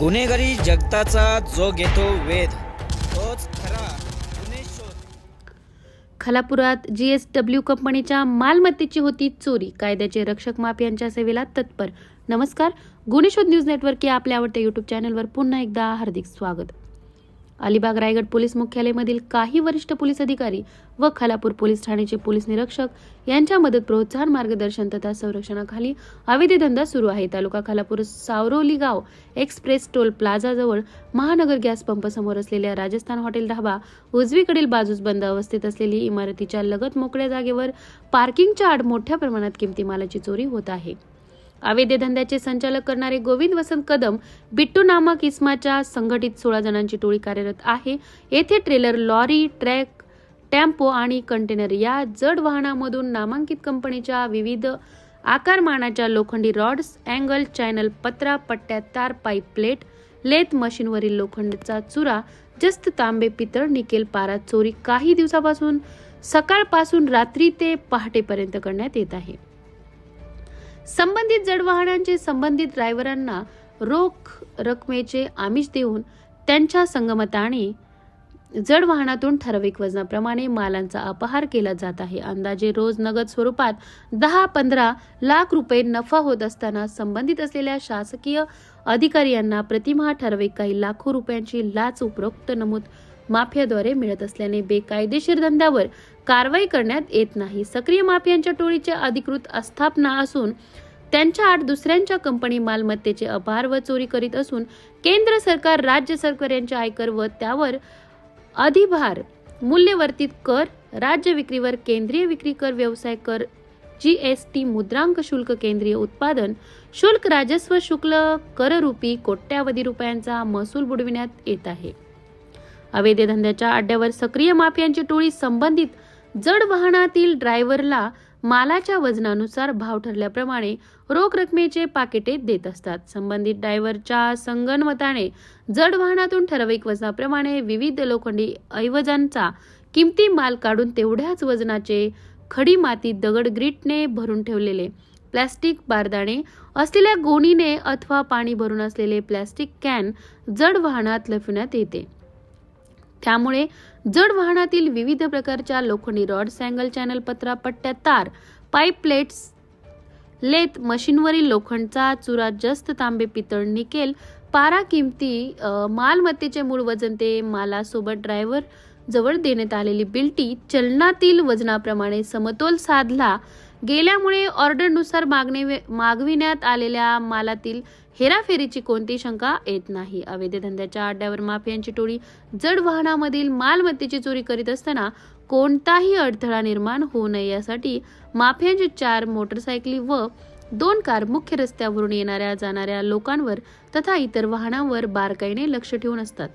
गुन्हेगारी जगताचा जो घेतो वेध तोच खरा गुन्हे शोध. खालापुरात जी एस डब्ल्यू कंपनीच्या मालमत्तेची होती चोरी कायद्याचे रक्षक माफियांच्या सेवेला तत्पर. नमस्कार गुन्हेशोध न्यूज नेटवर्क या आपल्या आवडत्या युट्यूब चॅनलवर पुन्हा एकदा हार्दिक स्वागत. अलिबाग रायगड पोलीस मुख्यालयामधील काही वरिष्ठ पोलीस अधिकारी व खालापूर पोलीस ठाण्याचे पोलीस निरीक्षक यांच्या मदत प्रोत्साहन मार्गदर्शन तथा संरक्षणाखाली अवैध धंदा सुरू आहे. तालुका खालापूर सावरोली गाव एक्सप्रेस टोल प्लाझाजवळ महानगर गॅस पंप समोर असलेल्या राजस्थान हॉटेल ढाबा उजवीकडील बाजूस बंद अवस्थेत असलेली इमारतीच्या लगत मोकळ्या जागेवर पार्किंगच्या आड मोठ्या प्रमाणात किमती मालाची चोरी होत आहे. अवैध धंद्याचे संचालक करणारे गोविंद वसंत कदम बिट्टू नामक इस्माच्या संघटित सोळा जणांची टोळी कार्यरत आहे. येथे ट्रेलर लॉरी ट्रॅक टेम्पो आणि कंटेनर या जड वाहनामधून नामांकित कंपनीच्या विविध आकारमानाच्या लोखंडी रॉड्स अँगल चॅनल पत्रा पट्ट्या तार पाईप प्लेट लेथ मशीनवरील लोखंडचा चुरा जस्त तांबे पितळ निकेल पारा चोरी काही दिवसापासून सकाळपासून रात्री ते पहाटेपर्यंत करण्यात येत आहे. संबंधित जड वाहनांचे संबंधित ड्रायव्हरांना रोख रकमेचे आमिष देऊन त्यांच्या संगमताने जड वाहनातून ठराविक वजनाप्रमाणे मालांचा अपहार केला जात आहे. अंदाजे रोज नगद स्वरूपात दहा पंधरा लाख रुपये नफा होत असताना संबंधित असलेल्या शासकीय अधिकारी यांना प्रतिमाह ठराविक काही लाखो रुपयांची लाच उपरोक्त नमूद माफियाद्वारे मिळत असल्याने बेकायदेशीर धंद्यावर कारवाई करण्यात येत नाही. सक्रिय माफियांच्या टोळीच्या अधिकृत आस्थापना असून त्यांच्या आठ दुसऱ्यांच्या कंपनी मालमत्तेचे अभार व चोरी करीत असून केंद्र सरकार राज्य सरकार यांचे आयकर व त्यावर अधिभार मूल्यवर्तित कर राज्य विक्रीवर केंद्रीय विक्री कर व्यवसाय कर जी एस टी मुद्रांक शुल्क केंद्रीय उत्पादन शुल्क राजस्व शुल्क कररूपी कोट्यावधी रुपयांचा महसूल बुडविण्यात येत आहे. अवैध धंद्याच्या अड्ड्यावर सक्रिय माफियांची टोळी संबंधित जड वाहनातील ड्रायव्हरला मालाच्या वजनानुसार भाव ठरल्याप्रमाणे रोख रकमेचे पाकिटे देत असतात. संबंधित ड्रायव्हरच्या संगणमताने जड वाहनातून ठराविक वजनाप्रमाणे विविध लोखंडी ऐवजांचा किमती माल काढून तेवढ्याच वजनाचे खडी माती दगड ग्रीटने भरून ठेवलेले प्लॅस्टिक बारदाणे असलेल्या गोणीने अथवा पाणी भरून असलेले प्लॅस्टिक कॅन जड वाहनात लपविण्यात येते. त्यामुळे जड वाहनातील विविध प्रकारच्या लोखंडी रॉड सँगल चॅनल पत्रा पट्ट्या तार पाईप प्लेट्स लेत मशीनवरील लोखंडचा चुरा जस्त तांबे पितळ निकेल पारा किमती मालमत्तेचे मूळ वजन ते मालासोबत ड्रायव्हर जवळ देण्यात आलेली बिल्टी चलनातील वजनाप्रमाणे समतोल साधला गेल्यामुळे ऑर्डरनुसार मागणे मागविण्यात आलेल्या मालातील हेराफेरीची कोणती शंका येत नाही. अवैध धंद्याच्या अड्ड्यावर माफियांची टोळी जड वाहनामधील मालमत्तेची चोरी करीत असताना कोणताही अडथळा निर्माण होऊ नये यासाठी माफियांचे चार मोटरसायकली व दोन कार मुख्य रस्त्यावरून येणाऱ्या जाणाऱ्या लोकांवर तथा इतर वाहनांवर बारकाईने लक्ष ठेवून असतात.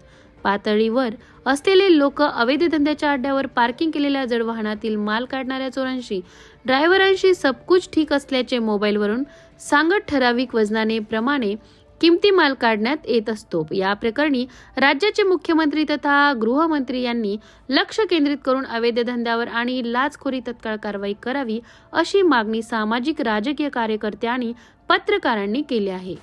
पातळीवर असलेले लोक अवैध धंद्याच्या अड्ड्यावर पार्किंग केलेल्या जड वाहनातील माल काढणाऱ्या चोरांशी ड्रायव्हरांशी सबकुच ठीक असल्याचे मोबाईलवरून सांगत ठराविक वजनाने प्रमाणे किमती माल काढण्यात येत असतो. या प्रकरणी राज्याचे मुख्यमंत्री तथा गृहमंत्री यांनी लक्ष केंद्रित करून अवैध धंद्यावर आणि लाचखोरी तत्काळ कारवाई करावी अशी मागणी सामाजिक राजकीय कार्यकर्ते आणि पत्रकारांनी केली आहे.